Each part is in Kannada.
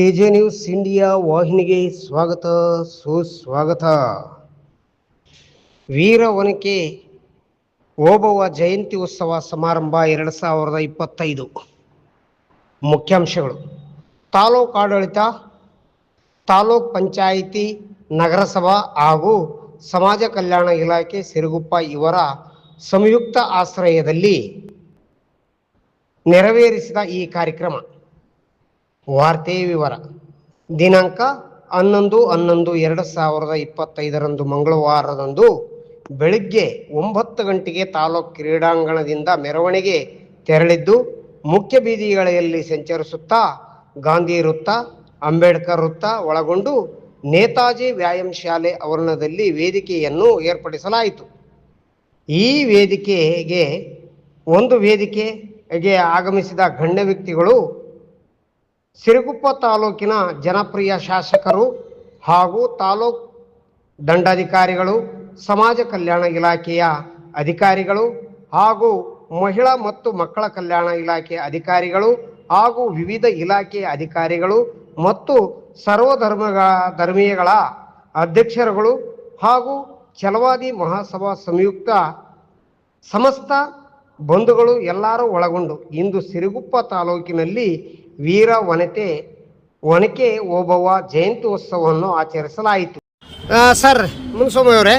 ಎಜೆ ನ್ಯೂಸ್ ಇಂಡಿಯಾ ವಾಹಿನಿಗೆ ಸ್ವಾಗತ, ಸುಸ್ವಾಗತ. ವೀರ ಒನಕೆ ಓಬವ್ವ ಜಯಂತಿ ಉತ್ಸವ ಸಮಾರಂಭ ಎರಡು ಸಾವಿರದ ಇಪ್ಪತ್ತೈದು. ಮುಖ್ಯಾಂಶಗಳು. ತಾಲೂಕು ಆಡಳಿತ, ತಾಲೂಕ್ ಪಂಚಾಯಿತಿ, ನಗರಸಭಾ ಹಾಗೂ ಸಮಾಜ ಕಲ್ಯಾಣ ಇಲಾಖೆ ಸಿರುಗುಪ್ಪ ಇವರ ಸಂಯುಕ್ತ ಆಶ್ರಯದಲ್ಲಿ ನೆರವೇರಿಸಿದ ಈ ಕಾರ್ಯಕ್ರಮ. ವಾರ್ತೆ ವಿವರ. ದಿನಾಂಕ ಹನ್ನೊಂದು ಹನ್ನೊಂದು ಎರಡು ಸಾವಿರದ ಇಪ್ಪತ್ತೈದರಂದು ಮಂಗಳವಾರದಂದು ಬೆಳಿಗ್ಗೆ ಒಂಬತ್ತು ಗಂಟೆಗೆ ತಾಲೂಕು ಕ್ರೀಡಾಂಗಣದಿಂದ ಮೆರವಣಿಗೆ ತೆರಳಿದ್ದು, ಮುಖ್ಯ ಬೀದಿಗಳಲ್ಲಿ ಸಂಚರಿಸುತ್ತಾ ಗಾಂಧಿ ವೃತ್ತ, ಅಂಬೇಡ್ಕರ್ ವೃತ್ತ ಒಳಗೊಂಡು ನೇತಾಜಿ ವ್ಯಾಯಾಮ ಶಾಲೆ ಆವರಣದಲ್ಲಿ ವೇದಿಕೆಯನ್ನು ಏರ್ಪಡಿಸಲಾಯಿತು. ಈ ವೇದಿಕೆಗೆ, ಒಂದು ವೇದಿಕೆಗೆ ಆಗಮಿಸಿದ ಗಣ್ಯ ವ್ಯಕ್ತಿಗಳು ಸಿರುಗುಪ್ಪ ತಾಲೂಕಿನ ಜನಪ್ರಿಯ ಶಾಸಕರು ಹಾಗೂ ತಾಲೂಕ್ ದಂಡಾಧಿಕಾರಿಗಳು, ಸಮಾಜ ಕಲ್ಯಾಣ ಇಲಾಖೆಯ ಅಧಿಕಾರಿಗಳು ಹಾಗೂ ಮಹಿಳಾ ಮತ್ತು ಮಕ್ಕಳ ಕಲ್ಯಾಣ ಇಲಾಖೆಯ ಅಧಿಕಾರಿಗಳು ಹಾಗೂ ವಿವಿಧ ಇಲಾಖೆಯ ಅಧಿಕಾರಿಗಳು ಮತ್ತು ಸರ್ವಧರ್ಮಗಳ ಧರ್ಮೀಯಗಳ ಅಧ್ಯಕ್ಷರುಗಳು ಹಾಗೂ ಛಲವಾದಿ ಮಹಾಸಭಾ ಸಂಯುಕ್ತ ಸಮಸ್ತ ಬಂಧುಗಳು ಎಲ್ಲರೂ ಒಳಗೊಂಡು ಇಂದು ಸಿರುಗುಪ್ಪ ತಾಲೂಕಿನಲ್ಲಿ ವೀರ ವನತೆ ಒನಕೆ ಓಬವ್ವ ಜಯಂತಿ ಉತ್ಸವವನ್ನು ಆಚರಿಸಲಾಯಿತು ಸರ್ ಮುನ್ಸ್ವಾಮಿ ಅವರೇ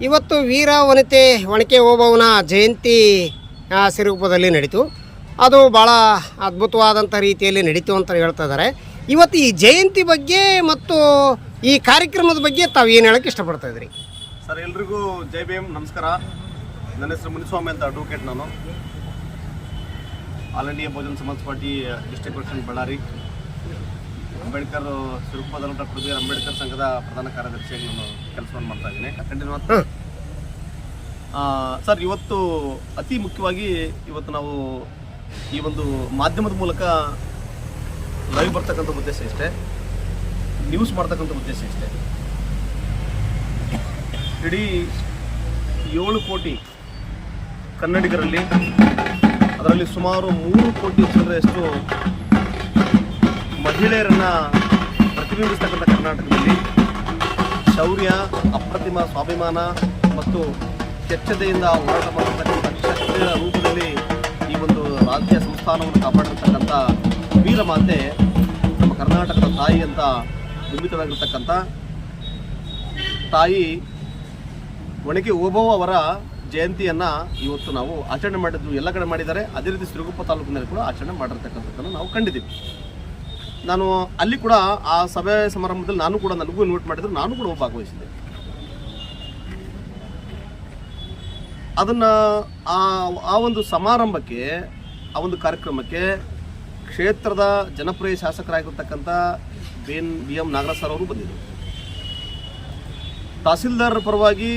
ಇವತ್ತು ವೀರ ವನಿತೆ ಒನಕೆ ಓಬವ್ವನ ಜಯಂತಿ ಆ, ಸಿರುಗುಪ್ಪದಲ್ಲಿ ನಡೀತು. ಅದು ಭಾಳ ಅದ್ಭುತವಾದಂಥ ರೀತಿಯಲ್ಲಿ ನಡೀತು ಅಂತ ಹೇಳ್ತಾ ಇದ್ದಾರೆ. ಇವತ್ತು ಈ ಜಯಂತಿ ಬಗ್ಗೆ ಮತ್ತು ಈ ಕಾರ್ಯಕ್ರಮದ ಬಗ್ಗೆ ತಾವು ಏನು ಹೇಳಕ್ಕೆ ಇಷ್ಟಪಡ್ತಾ ಇದ್ರಿ ಸರ್ ಎಲ್ರಿಗೂ ಜೈ ಭೀಮ್ ನಮಸ್ಕಾರ. ನನ್ನ ಹೆಸರು ಮುನಿಸ್ವಾಮಿ ಅಂತ ಅಡ್ವೊಕೇಟ್ ನಾನು. All India Bahujan Samaj party district president Ballari. Ambedkar ತಿರುಪದ doctor B R Ambedkar ಸಂಘದ ಪ್ರಧಾನ ಕಾರ್ಯದರ್ಶಿಯಾಗಿ ನಾನು ಕೆಲಸವನ್ನು ಮಾಡ್ತಾ ಇದ್ದೀನಿ. ಹ್ಮ್. ಸರ್ ಇವತ್ತು ಅತಿ ಮುಖ್ಯವಾಗಿ ಇವತ್ತು ನಾವು ಈ ಒಂದು ಮಾಧ್ಯಮದ ಮೂಲಕ ಲೈವ್ ಬರ್ತಕ್ಕಂಥ ಉದ್ದೇಶ ಇಷ್ಟೇ. ನ್ಯೂಸ್ ಮಾಡ್ತಕ್ಕಂಥ ಉದ್ದೇಶ ಇಷ್ಟೇ. ಇಡೀ ಏಳು ಕೋಟಿ ಕನ್ನಡಿಗರಲ್ಲಿ ಅದರಲ್ಲಿ ಸುಮಾರು ಮೂರು ಕೋಟಿ ಚಿಲ್ಲರೆಯಷ್ಟು ಮಹಿಳೆಯರನ್ನು ಪ್ರತಿಬಿಂಬಿಸ್ತಕ್ಕಂಥ ಕರ್ನಾಟಕದಲ್ಲಿ ಶೌರ್ಯ, ಅಪ್ರತಿಮ, ಸ್ವಾಭಿಮಾನ ಮತ್ತು ಸ್ವಚ್ಛತೆಯಿಂದ ಹೋರಾಟ ಮಾಡತಕ್ಕಂಥ ಶಕ್ತಿಯ ರೂಪದಲ್ಲಿ ಈ ಒಂದು ರಾಜ್ಯ ಸಂಸ್ಥಾನವನ್ನು ಕಾಪಾಡಿರ್ತಕ್ಕಂಥ ವೀರಮಾತೆ ನಮ್ಮ ಕರ್ನಾಟಕದ ತಾಯಿ ಅಂತ ಬಿಂಬಿತವಾಗಿರ್ತಕ್ಕಂಥ ತಾಯಿ ಒಣಗಿ ಓಬವ್ವ ಅವರ ಜಯಂತಿಯನ್ನ ಇವತ್ತು ನಾವು ಆಚರಣೆ ಮಾಡಿದ್ದು ಎಲ್ಲ ಕಡೆ ಮಾಡಿದ್ದಾರೆ. ಅದೇ ರೀತಿ ಸಿರುಗುಪ್ಪ ತಾಲೂಕಿನಲ್ಲಿ ಕೂಡ ಆಚರಣೆ ಮಾಡಿರ್ತಕ್ಕಂಥದ್ದನ್ನು ನಾವು ಕಂಡಿದ್ದೀವಿ. ನಾನು ಅಲ್ಲಿ ಕೂಡ ಆ ಸಭೆ ಸಮಾರಂಭದಲ್ಲಿ ನಾನು ಕೂಡ ನನಗೂ ಇನ್ವೈಟ್ ಮಾಡಿದ್ರು, ನಾನು ಕೂಡ ಭಾಗವಹಿಸಿದ್ದೆ. ಅದನ್ನ ಆ ಆ ಒಂದು ಸಮಾರಂಭಕ್ಕೆ, ಆ ಒಂದು ಕಾರ್ಯಕ್ರಮಕ್ಕೆ ಕ್ಷೇತ್ರದ ಜನಪ್ರಿಯ ಶಾಸಕರಾಗಿರ್ತಕ್ಕಂಥ B N B M Nagaraj sir ಅವರು ಬಂದಿದ್ದರು. ತಹಸೀಲ್ದಾರ್ ಪರವಾಗಿ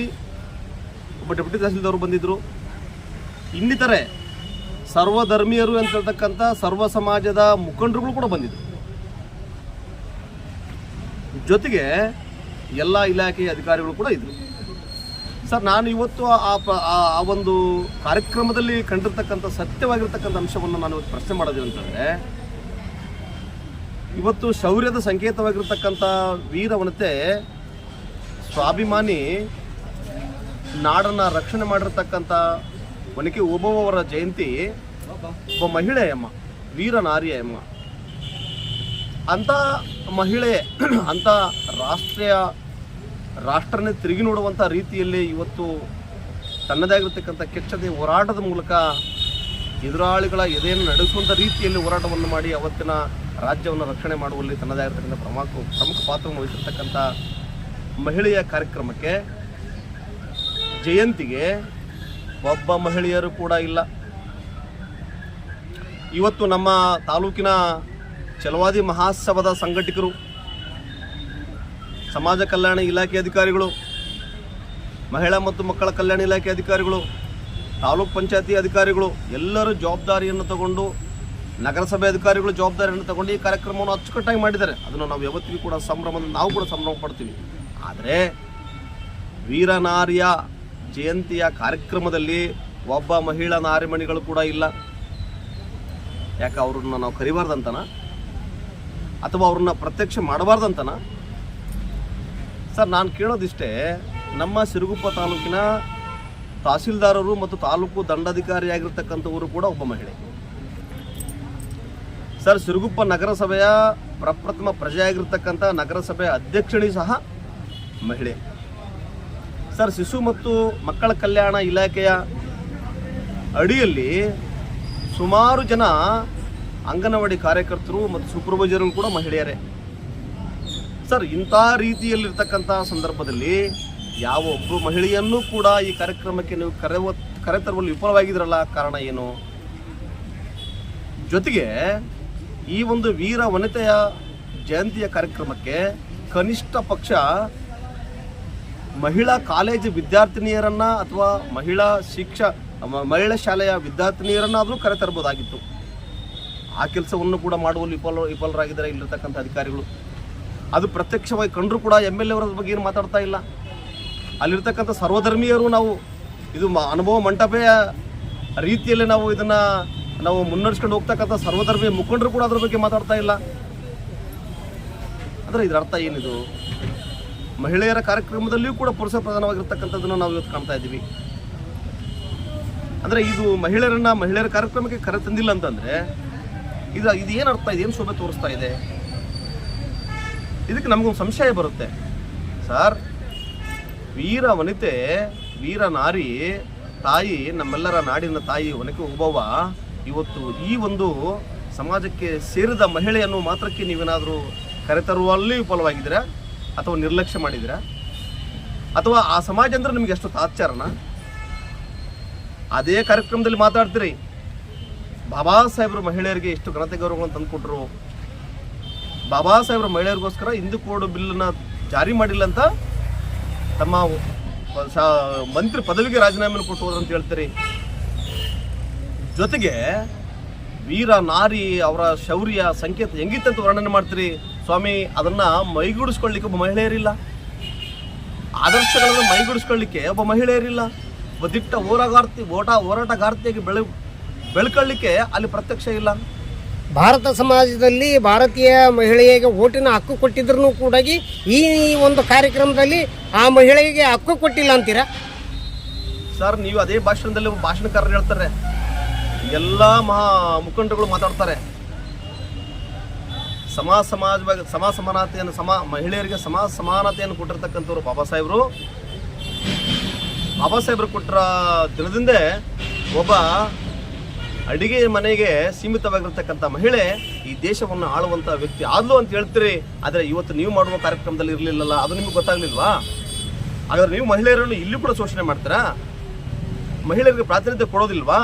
ಒಬ್ಬ ಡೆಪ್ಯೂಟಿ ತಹಸೀಲ್ದಾರ್ ಬಂದಿದ್ದರು ಇನ್ನಿತರೆ ಸರ್ವಧರ್ಮೀಯರು ಅಂತ ಹೇಳ್ತಕ್ಕಂಥ ಸರ್ವ ಸಮಾಜದ ಮುಖಂಡರುಗಳು ಕೂಡ ಬಂದಿದ್ರು. ಜೊತೆಗೆ ಎಲ್ಲ ಇಲಾಖೆಯ ಅಧಿಕಾರಿಗಳು ಕೂಡ ಇದ್ದರು ಸರ್, ನಾನು ಇವತ್ತು ಆ ಆ ಒಂದು ಕಾರ್ಯಕ್ರಮದಲ್ಲಿ ಕಂಡಿರ್ತಕ್ಕಂಥ ಸತ್ಯವಾಗಿರ್ತಕ್ಕಂಥ ಅಂಶವನ್ನು ನಾನು ಇವತ್ತು ಪ್ರಶ್ನೆ ಮಾಡೋದು ಅಂತಂದರೆ ಇವತ್ತು ಶೌರ್ಯದ ಸಂಕೇತವಾಗಿರ್ತಕ್ಕಂಥ ವೀರವನತೆ ಸ್ವಾಭಿಮಾನಿ ನಾಡನ್ನ ರಕ್ಷಣೆ ಮಾಡಿರ್ತಕ್ಕಂಥ ಒನಕೆ ಓಬವ್ವವರ ಜಯಂತಿ ಒಬ್ಬ ಮಹಿಳೆ ಅಮ್ಮ, ವೀರ ನಾರಿಯ ಅಮ್ಮ. ಅಂಥ ಮಹಿಳೆ, ಅಂಥ ರಾಷ್ಟ್ರೀಯ ರಾಷ್ಟ್ರನೇ ತಿರುಗಿ ನೋಡುವಂಥ ರೀತಿಯಲ್ಲಿ ಇವತ್ತು ತನ್ನದೇ ಆಗಿರ್ತಕ್ಕಂಥ ಕೆಚ್ಚದೆ ಹೋರಾಟದ ಮೂಲಕ ಎದುರಾಳಿಗಳ ಎದೆಯನ್ನು ನಡೆಸುವಂಥ ರೀತಿಯಲ್ಲಿ ಹೋರಾಟವನ್ನು ಮಾಡಿ ಅವತ್ತಿನ ರಾಜ್ಯವನ್ನು ರಕ್ಷಣೆ ಮಾಡುವಲ್ಲಿ ತನ್ನದೇ ಆಗಿರ್ತಕ್ಕಂಥ ಪ್ರಮುಖ ಪ್ರಮುಖ ಪಾತ್ರವನ್ನು ವಹಿಸಿರ್ತಕ್ಕಂಥ ಮಹಿಳೆಯ ಕಾರ್ಯಕ್ರಮಕ್ಕೆ ಜಯಂತಿಗೆ ಒಬ್ಬ ಮಹಿಳೆಯರು ಕೂಡ ಇಲ್ಲ. ಇವತ್ತು ನಮ್ಮ ತಾಲೂಕಿನ ಚಲವಾದಿ ಮಹಾಸಭದ ಸಂಘಟಕರು, ಸಮಾಜ ಕಲ್ಯಾಣ ಇಲಾಖೆ ಅಧಿಕಾರಿಗಳು, ಮಹಿಳಾ ಮತ್ತು ಮಕ್ಕಳ ಕಲ್ಯಾಣ ಇಲಾಖೆ ಅಧಿಕಾರಿಗಳು, ತಾಲೂಕ್ ಪಂಚಾಯತಿ ಅಧಿಕಾರಿಗಳು, ಎಲ್ಲರೂ ಜವಾಬ್ದಾರಿಯನ್ನು ತಗೊಂಡು, ನಗರಸಭೆ ಅಧಿಕಾರಿಗಳು ಜವಾಬ್ದಾರಿಯನ್ನು ತಗೊಂಡು ಈ ಕಾರ್ಯಕ್ರಮವನ್ನು ಅಚ್ಚುಕಟ್ಟಾಗಿ ಮಾಡಿದ್ದಾರೆ. ಅದನ್ನು ನಾವು ಯಾವತ್ತಿಗೂ ಕೂಡ ಸಂಭ್ರಮ ನಾವು ಕೂಡ ಸಂಭ್ರಮ ಪಡ್ತೀವಿ. ಆದರೆ, ವೀರನಾರಿಯ ಜಯಂತಿಯ ಕಾರ್ಯಕ್ರಮದಲ್ಲಿ ಒಬ್ಬ ಮಹಿಳಾ ನಾರಿಮಣಿಗಳು ಕೂಡ ಇಲ್ಲ. ಯಾಕೆ ಅವ್ರನ್ನ ನಾವು ಕರಿಬಾರ್ದಂತನ? ಅಥವಾ ಅವ್ರನ್ನ ಪ್ರತ್ಯಕ್ಷ ಮಾಡಬಾರ್ದಂತನ? ಸರ್, ನಾನು ಕೇಳೋದಿಷ್ಟೇ, ನಮ್ಮ ಸಿರುಗುಪ್ಪ ತಾಲೂಕಿನ ತಹಸೀಲ್ದಾರರು ಮತ್ತು ತಾಲೂಕು ದಂಡಾಧಿಕಾರಿಯಾಗಿರ್ತಕ್ಕಂಥವರು ಕೂಡ ಒಬ್ಬ ಮಹಿಳೆ. ಸರ್, ಸಿರುಗುಪ್ಪ ನಗರಸಭೆಯ ಪ್ರಪ್ರಥಮ ಪ್ರಜೆಯಾಗಿರ್ತಕ್ಕಂಥ ನಗರಸಭೆಯ ಅಧ್ಯಕ್ಷಣಿ ಸಹ ಮಹಿಳೆ. ಸರ್, ಶಿಶು ಮತ್ತು ಮಕ್ಕಳ ಕಲ್ಯಾಣ ಇಲಾಖೆಯ ಅಡಿಯಲ್ಲಿ ಸುಮಾರು ಜನ ಅಂಗನವಾಡಿ ಕಾರ್ಯಕರ್ತರು ಮತ್ತು ಸೂಪರ್ವೈಸರ್ಗಳು ಕೂಡ ಮಹಿಳೆಯರೇ. ಸರ್, ಇಂಥ ರೀತಿಯಲ್ಲಿರ್ತಕ್ಕಂಥ ಸಂದರ್ಭದಲ್ಲಿ ಯಾವ ಒಬ್ಬ ಮಹಿಳೆಯನ್ನೂ ಕೂಡ ಈ ಕಾರ್ಯಕ್ರಮಕ್ಕೆ ನೀವು ಕರೆವ ಕರೆತರುವಲ್ಲಿ ವಿಫಲವಾಗಿದ್ರಲ್ಲ ಕಾರಣ ಏನು? ಜೊತೆಗೆ ಈ ಒಂದು ವೀರ ವನಿತೆಯ ಜಯಂತಿಯ ಕಾರ್ಯಕ್ರಮಕ್ಕೆ ಕನಿಷ್ಠ ಪಕ್ಷ ಮಹಿಳಾ ಕಾಲೇಜು ವಿದ್ಯಾರ್ಥಿನಿಯರನ್ನ ಅಥವಾ ಮಹಿಳಾ ಶಿಕ್ಷ ಮಹಿಳಾ ಶಾಲೆಯ ವಿದ್ಯಾರ್ಥಿನಿಯರನ್ನಾದರೂ ಕರೆತರಬಹುದಾಗಿತ್ತು. ಆ ಕೆಲಸವನ್ನು ಕೂಡ ಮಾಡುವಲ್ಲಿ ವಿಫಲ, ವಿಫಲರಾಗಿದ್ದಾರೆ ಇಲ್ಲಿರ್ತಕ್ಕಂಥ ಅಧಿಕಾರಿಗಳು. ಅದು ಪ್ರತ್ಯಕ್ಷವಾಗಿ ಕಂಡರೂ ಕೂಡ ಎಂ ಎಲ್ ಅವರ ಬಗ್ಗೆ ಏನು ಮಾತಾಡ್ತಾ ಇಲ್ಲ. ಅಲ್ಲಿರ್ತಕ್ಕಂಥ ಸರ್ವಧರ್ಮೀಯರು ನಾವು ಇದು ಅನುಭವ ಮಂಟಪೆಯ ರೀತಿಯಲ್ಲಿ ನಾವು ಇದನ್ನು ನಾವು ಮುನ್ನಡೆಸ್ಕೊಂಡು ಹೋಗ್ತಕ್ಕಂಥ ಸರ್ವಧರ್ಮೀಯ ಮುಖಂಡರು ಕೂಡ ಅದ್ರ ಬಗ್ಗೆ ಮಾತಾಡ್ತಾ ಇಲ್ಲ. ಅಂದರೆ ಇದರ ಅರ್ಥ ಏನಿದು? ಮಹಿಳೆಯರ ಕಾರ್ಯಕ್ರಮದಲ್ಲಿಯೂ ಕೂಡ ಪುರುಷ ಪ್ರಧಾನವಾಗಿರ್ತಕ್ಕಂಥದ್ದನ್ನು ನಾವು ಇವತ್ತು ಕಾಣ್ತಾ ಇದ್ದೀವಿ. ಅಂದರೆ ಇದು ಮಹಿಳೆಯರನ್ನು ಮಹಿಳೆಯರ ಕಾರ್ಯಕ್ರಮಕ್ಕೆ ಕರೆ ತಂದಿಲ್ಲ ಅಂತಂದ್ರೆ ಇದು ಇದು ಏನು ಅರ್ಥ ಇದೆ, ಏನು ಶೋಭೆ ತೋರಿಸ್ತಾ ಇದೆ? ಇದಕ್ಕೆ ನಮಗೊಂದು ಸಂಶಯ ಬರುತ್ತೆ. ಸರ್, ವೀರ ವನಿತೆ, ವೀರ ನಾರಿ, ತಾಯಿ, ನಮ್ಮೆಲ್ಲರ ನಾಡಿನ ತಾಯಿ ಒನಕೆ ಒಬ್ಬವ ಇವತ್ತು ಈ ಒಂದು ಸಮಾಜಕ್ಕೆ ಸೇರಿದ ಮಹಿಳೆಯನ್ನು ಮಾತ್ರಕ್ಕೆ ನೀವೇನಾದರೂ ಕರೆತರುವಲ್ಲಿ ವಿಫಲವಾಗಿದ್ದೀರಾ? ಅಥವಾ ನಿರ್ಲಕ್ಷ್ಯ ಮಾಡಿದಿರಾ ಅಥವಾ ಆ ಸಮಾಜ ಅಂದ್ರೆ ನಿಮ್ಗೆ ಎಷ್ಟು ತಾತ್ಸಾರನ? ಅದೇ ಕಾರ್ಯಕ್ರಮದಲ್ಲಿ ಮಾತಾಡ್ತೀರಿ. ಬಾಬಾ ಸಾಹೇಬ್ರ ಮಹಿಳೆಯರಿಗೆ ಎಷ್ಟು ಘನತೆ ಗೌರವಗಳನ್ನು ತಂದುಕೊಟ್ರು. ಬಾಬಾ ಸಾಹೇಬ್ರ ಮಹಿಳೆಯರಿಗೋಸ್ಕರ ಹಿಂದೂ ಕೋಡ್ ಬಿಲ್ಲನ್ನು ಜಾರಿ ಮಾಡಿಲ್ಲ ಅಂತ ತಮ್ಮ ಮಂತ್ರಿ ಪದವಿಗೆ ರಾಜೀನಾಮೆ ಕೊಟ್ಟು ಹೋದ್ರಂತ ಹೇಳ್ತೀರಿ. ಜೊತೆಗೆ ವೀರ ನಾರಿ ಅವರ ಶೌರ್ಯ ಸಂಕೇತ ಹೆಂಗಿತ್ತಂತ ವರ್ಣನೆ ಮಾಡ್ತೀರಿ? ಸ್ವಾಮಿ ಅದನ್ನ ಮೈಗೂಡಿಸ್ಕೊಳ್ಳಿಕ್ಕೆ ಒಬ್ಬ ಮಹಿಳೆಯರಿಲ್ಲ. ಆದರ್ಶಗಳನ್ನು ಮೈಗೂಡಿಸ್ಕೊಳ್ಳಿಕ್ಕೆ ಒಬ್ಬ ಮಹಿಳೆಯರಿಲ್ಲ. ಒಬ್ಬ ದಿಟ್ಟ ಹೋರಾಗಾರ್ತಿ ಓಟ ಹೋರಾಟಗಾರ್ತಿಯಾಗಿ ಬೆಳ ಬೆಳ್ಕೊಳ್ಳಿಕ್ಕೆ ಅಲ್ಲಿ ಪ್ರತ್ಯಕ್ಷ ಇಲ್ಲ. ಭಾರತ ಸಮಾಜದಲ್ಲಿ ಭಾರತೀಯ ಮಹಿಳೆಯರಿಗೆ ಓಟಿನ ಹಕ್ಕು ಕೊಟ್ಟಿದ್ರು ಕೂಡ ಈ ಒಂದು ಕಾರ್ಯಕ್ರಮದಲ್ಲಿ ಆ ಮಹಿಳೆಗೆ ಹಕ್ಕು ಕೊಟ್ಟಿಲ್ಲ ಅಂತೀರಾ? ಸರ್ ನೀವು ಅದೇ ಭಾಷಣದಲ್ಲಿ ಒಬ್ಬ ಭಾಷಣಕಾರರು ಹೇಳ್ತಾರೆ. ಎಲ್ಲ ಮಹಾ ಮುಖಂಡರುಗಳು ಮಾತಾಡ್ತಾರೆ. ಸಮಾಜ ಸಮಾಜವಾಗಿ ಸಮ ಸಮಾನತೆಯನ್ನು ಸಮ ಮಹಿಳೆಯರಿಗೆ ಸಮಾಜ ಸಮಾನತೆಯನ್ನು ಕೊಟ್ಟಿರ್ತಕ್ಕಂಥವ್ರು ಬಾಬಾ ಸಾಹೇಬರು. ಬಾಬಾ ಸಾಹೇಬರು ಕೊಟ್ಟರ ದಿನದಿಂದೇ ಒಬ್ಬ ಅಡಿಗೆ ಮನೆಗೆ ಸೀಮಿತವಾಗಿರ್ತಕ್ಕಂಥ ಮಹಿಳೆ ಈ ದೇಶವನ್ನು ಆಳುವಂಥ ವ್ಯಕ್ತಿ ಆದ್ಲು ಅಂತ ಹೇಳ್ತೀರಿ. ಆದರೆ ಇವತ್ತು ನೀವು ಮಾಡುವ ಕಾರ್ಯಕ್ರಮದಲ್ಲಿ ಇರಲಿಲ್ಲಲ್ಲ, ಅದು ನಿಮ್ಗೆ ಗೊತ್ತಾಗ್ಲಿಲ್ವಾ? ಹಾಗಾದ್ರೆ ನೀವು ಮಹಿಳೆಯರನ್ನು ಇಲ್ಲಿ ಕೂಡ ಶೋಷಣೆ ಮಾಡ್ತೀರಾ? ಮಹಿಳೆಯರಿಗೆ ಪ್ರಾತಿನಿಧ್ಯ ಕೊಡೋದಿಲ್ವಾ?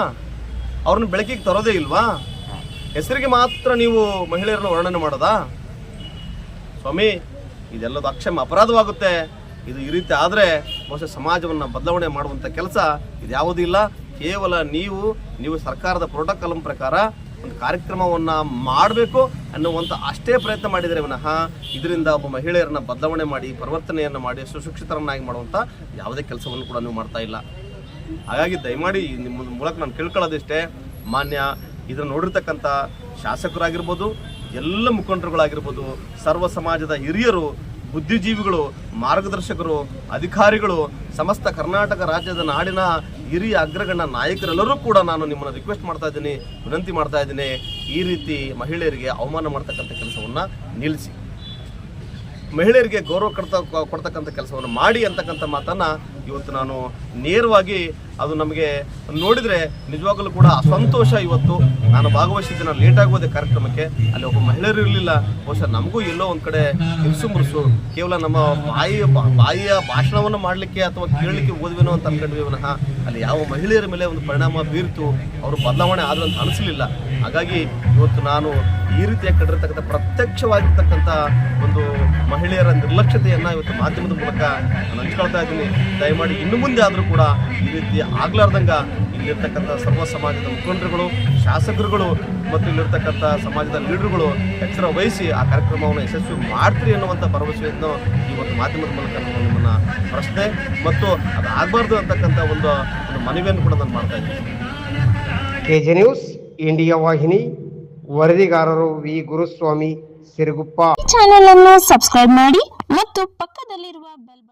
ಅವ್ರನ್ನ ಬೆಳಕಿಗೆ ತರೋದೇ ಇಲ್ವಾ? ಹೆಸರಿಗೆ ಮಾತ್ರ ನೀವು ಮಹಿಳೆಯರನ್ನ ವರ್ಣನೆ ಮಾಡೋದಾ? ಸ್ವಾಮಿ, ಇದೆಲ್ಲದ ಅಕ್ಷಮ ಅಪರಾಧವಾಗುತ್ತೆ. ಇದು ಈ ರೀತಿ ಆದರೆ ಬಹುಶಃ ಸಮಾಜವನ್ನು ಬದಲಾವಣೆ ಮಾಡುವಂಥ ಕೆಲಸ ಇದು ಯಾವುದೂ ಇಲ್ಲ. ಕೇವಲ ನೀವು ನೀವು ಸರ್ಕಾರದ ಪ್ರೋಟೋಕಾಲ್ ಪ್ರಕಾರ ಒಂದು ಕಾರ್ಯಕ್ರಮವನ್ನು ಮಾಡಬೇಕು ಅನ್ನುವಂಥ ಅಷ್ಟೇ ಪ್ರಯತ್ನ ಮಾಡಿದರೆ ವಿನಃ ಇದರಿಂದ ಒಬ್ಬ ಮಹಿಳೆಯರನ್ನ ಬದಲಾವಣೆ ಮಾಡಿ, ಪರಿವರ್ತನೆಯನ್ನು ಮಾಡಿ, ಸುಶಿಕ್ಷಿತರನ್ನಾಗಿ ಮಾಡುವಂಥ ಯಾವುದೇ ಕೆಲಸವನ್ನು ಕೂಡ ನೀವು ಮಾಡ್ತಾ ಇಲ್ಲ. ಹಾಗಾಗಿ ದಯಮಾಡಿ ನಿಮ್ಮ ಮೂಲಕ ನಾನು ಕೇಳ್ಕೊಳ್ಳೋದಿಷ್ಟೇ, ಮಾನ್ಯ ಇದನ್ನು ನೋಡಿರ್ತಕ್ಕಂಥ ಶಾಸಕರಾಗಿರ್ಬೋದು, ಎಲ್ಲ ಮುಖಂಡರುಗಳಾಗಿರ್ಬೋದು, ಸರ್ವ ಸಮಾಜದ ಹಿರಿಯರು, ಬುದ್ಧಿಜೀವಿಗಳು, ಮಾರ್ಗದರ್ಶಕರು, ಅಧಿಕಾರಿಗಳು, ಸಮಸ್ತ ಕರ್ನಾಟಕ ರಾಜ್ಯದ ನಾಡಿನ ಹಿರಿಯ ಅಗ್ರಗಣ್ಯ ನಾಯಕರೆಲ್ಲರೂ ಕೂಡ ನಾನು ನಿಮ್ಮನ್ನು ರಿಕ್ವೆಸ್ಟ್ ಮಾಡ್ತಾ ಇದ್ದೀನಿ, ವಿನಂತಿ ಮಾಡ್ತಾ ಇದ್ದೀನಿ, ಈ ರೀತಿ ಮಹಿಳೆಯರಿಗೆ ಅವಮಾನ ಮಾಡ್ತಕ್ಕಂಥ ಕೆಲಸವನ್ನು ನಿಲ್ಲಿಸಿ. ಮಹಿಳೆಯರಿಗೆ ಗೌರವ ಕೊಡ್ತಾ, ಕೊಡ್ತಕ್ಕಂಥ ಕೆಲಸವನ್ನು ಮಾಡಿ ಅಂತಕ್ಕಂಥ ಮಾತನ್ನ ಇವತ್ತು ನಾನು ನೇರವಾಗಿ ಅದು ನಮಗೆ ನೋಡಿದರೆ ನಿಜವಾಗಲೂ ಕೂಡ ಅಸಂತೋಷ ಇವತ್ತು. ನಾನು ಭಾಗವಹಿಸಿದ್ದೆ ನಾನು ಲೇಟ್ ಕಾರ್ಯಕ್ರಮಕ್ಕೆ. ಅಲ್ಲಿ ಒಬ್ಬ ಮಹಿಳೆಯರು ಇರಲಿಲ್ಲ. ಬಹುಶಃ ನಮಗೂ ಎಲ್ಲೋ ಒಂದು ಕಡೆ ಇರಿಸು ಮುರುಸು. ಕೇವಲ ನಮ್ಮ ಬಾಯಿ ಬಾ- ಬಾಯಿಯ ಭಾಷಣವನ್ನು ಮಾಡಲಿಕ್ಕೆ ಅಥವಾ ಕೇಳಲಿಕ್ಕೆ ಓದ್ವೇನೋ ಅಂತ ಅನ್ಕೊಂಡ್ವಿ ವಿನಃ ಅಲ್ಲಿ ಯಾವ ಮಹಿಳೆಯರ ಮೇಲೆ ಒಂದು ಪರಿಣಾಮ ಬೀರ್ತು. ಅವರು ಬದಲಾವಣೆ ಆದ್ರು ಅಂತ ಅನಿಸಲಿಲ್ಲ. ಹಾಗಾಗಿ ಇವತ್ತು ನಾನು ಈ ರೀತಿಯಾಗಿ ಕಂಡಿರ್ತಕ್ಕಂಥ ಪ್ರತ್ಯಕ್ಷವಾಗಿರ್ತಕ್ಕಂಥ ಒಂದು ಮಹಿಳೆಯರ ನಿರ್ಲಕ್ಷ್ಯತೆಯನ್ನು ಇವತ್ತು ಮಾಧ್ಯಮದ ಮೂಲಕ ನಾನು ಹಂಚ್ಕೊಳ್ತಾ ಇದ್ದೀನಿ. ದಯಮಾಡಿ ಇನ್ನು ಮುಂದೆ ಆದರೂ ಕೂಡ ಈ ರೀತಿ ಆಗ್ಲಾರ್ದಂಗ ಇಲ್ಲಿರ್ತಕ್ಕಂಥ ಸರ್ವ ಸಮಾಜದ ಮುಖಂಡರುಗಳು, ಶಾಸಕರುಗಳು ಮತ್ತು ಇಲ್ಲಿರ್ತಕ್ಕಂಥ ಸಮಾಜದ ಲೀಡರ್ಗಳು ಎಚ್ಚರ ವಹಿಸಿ ಆ ಕಾರ್ಯಕ್ರಮವನ್ನು ಯಶಸ್ವಿ ಮಾಡ್ತೀರಿ ಅನ್ನುವಂಥ ಭರವಸೆಯನ್ನು ಇವತ್ತು ಮಾಧ್ಯಮದ ಮೂಲಕ ನಾನು ನಿಮ್ಮನ್ನು ಪ್ರಶ್ನೆ ಮತ್ತು ಅದು ಆಗಬಾರ್ದು ಅಂತಕ್ಕಂಥ ಒಂದು ಒಂದು ಮನವಿಯನ್ನು ಕೂಡ ನಾನು ಮಾಡ್ತಾ ಇದ್ದೀನಿ. ನ್ಯೂಸ್. ಇಂಡಿಯಾ ವಾಹಿನಿ ವರದಿಗಾರರು ವಿ. ಗುರುಸ್ವಾಮಿ ಸಿರುಗುಪ್ಪ. ಚಾನೆಲ್ ಅನ್ನು ಸಬ್ಸ್ಕ್ರೈಬ್ ಮಾಡಿ ಮತ್ತು ಪಕ್ಕದಲ್ಲಿರುವ ಬೆಲ್